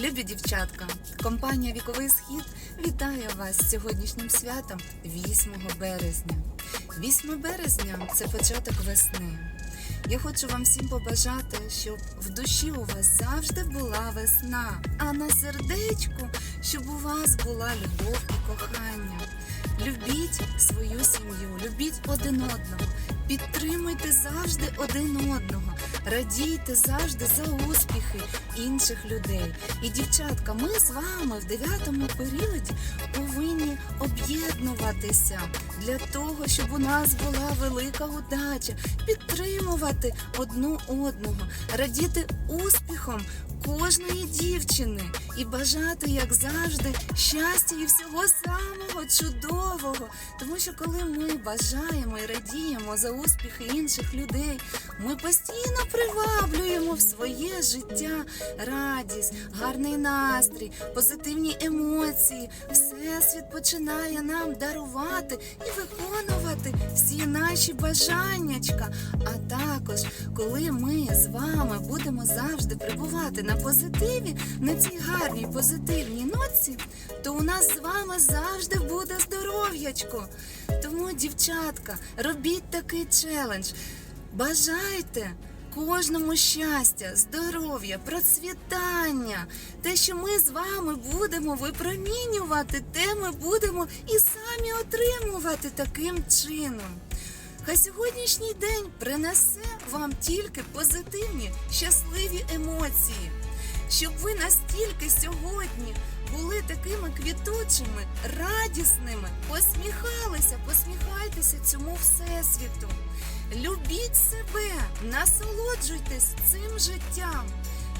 Любі дівчатка, компанія Віковий Схід вітає вас з сьогоднішнім святом 8 березня. 8 березня це початок весни. Я хочу вам всім побажати, щоб в душі у вас завжди була весна, а на сердечку, щоб у вас була любов і кохання. Любіть свою сім'ю, любіть один одного, підтримуйте завжди один одного, радійте завжди за успіхи інших людей. І дівчатка, ми з вами в дев'ятому періоді повинні об'єднуватися для того, щоб у нас була велика удача, підтримувати одну одного, радіти успіхом кожної дівчини і бажати, як завжди, щастя і всього самого чудового. Тому що коли ми бажаємо і радіємо за успіхи інших людей, ми постійно приваблюємо в своє життя радість, гарний настрій, позитивні емоції. Всесвіт починає нам дарувати і виконувати всі наші бажаннячка. А також, коли ми з вами будемо завжди прибувати на позитиві, на цій гарній позитивній ноці, то у нас з вами завжди буде здоров'ячко. Тому, дівчатка, робіть такий челендж. Бажайте кожному щастя, здоров'я, процвітання. Те, що ми з вами будемо випромінювати, те ми будемо і самі отримувати таким чином. Хай сьогоднішній день принесе вам тільки позитивні, щасливі емоції, щоб ви настільки сьогодні були такими квітучими, радісними, посміхалися, посміхайтеся цьому всесвіту. Любіть себе, насолоджуйтесь цим життям.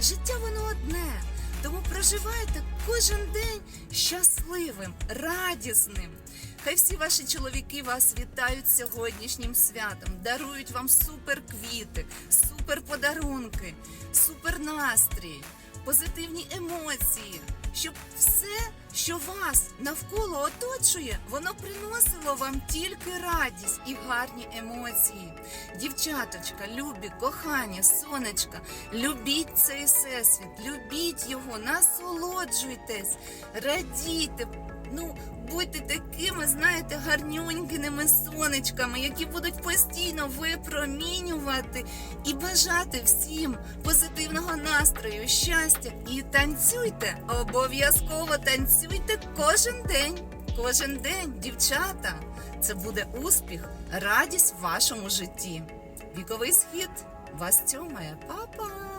Життя воно одне, тому проживайте кожен день щасливим, радісним. Хай всі ваші чоловіки вас вітають сьогоднішнім святом, дарують вам супер квіти, супер подарунки, супер позитивні емоції, щоб все, що вас навколо оточує, воно приносило вам тільки радість і гарні емоції. Дівчаточка, любі, кохання, сонечка, любіть цей всесвіт, любіть його, насолоджуйтесь, радійте. Ну, будьте такими, знаєте, гарнюнькими сонечками, які будуть постійно випромінювати і бажати всім позитивного настрою, щастя. І танцюйте, обов'язково танцюйте кожен день. Кожен день, дівчата, це буде успіх, радість в вашому житті. Віковий схід вас цьомає, Па-па!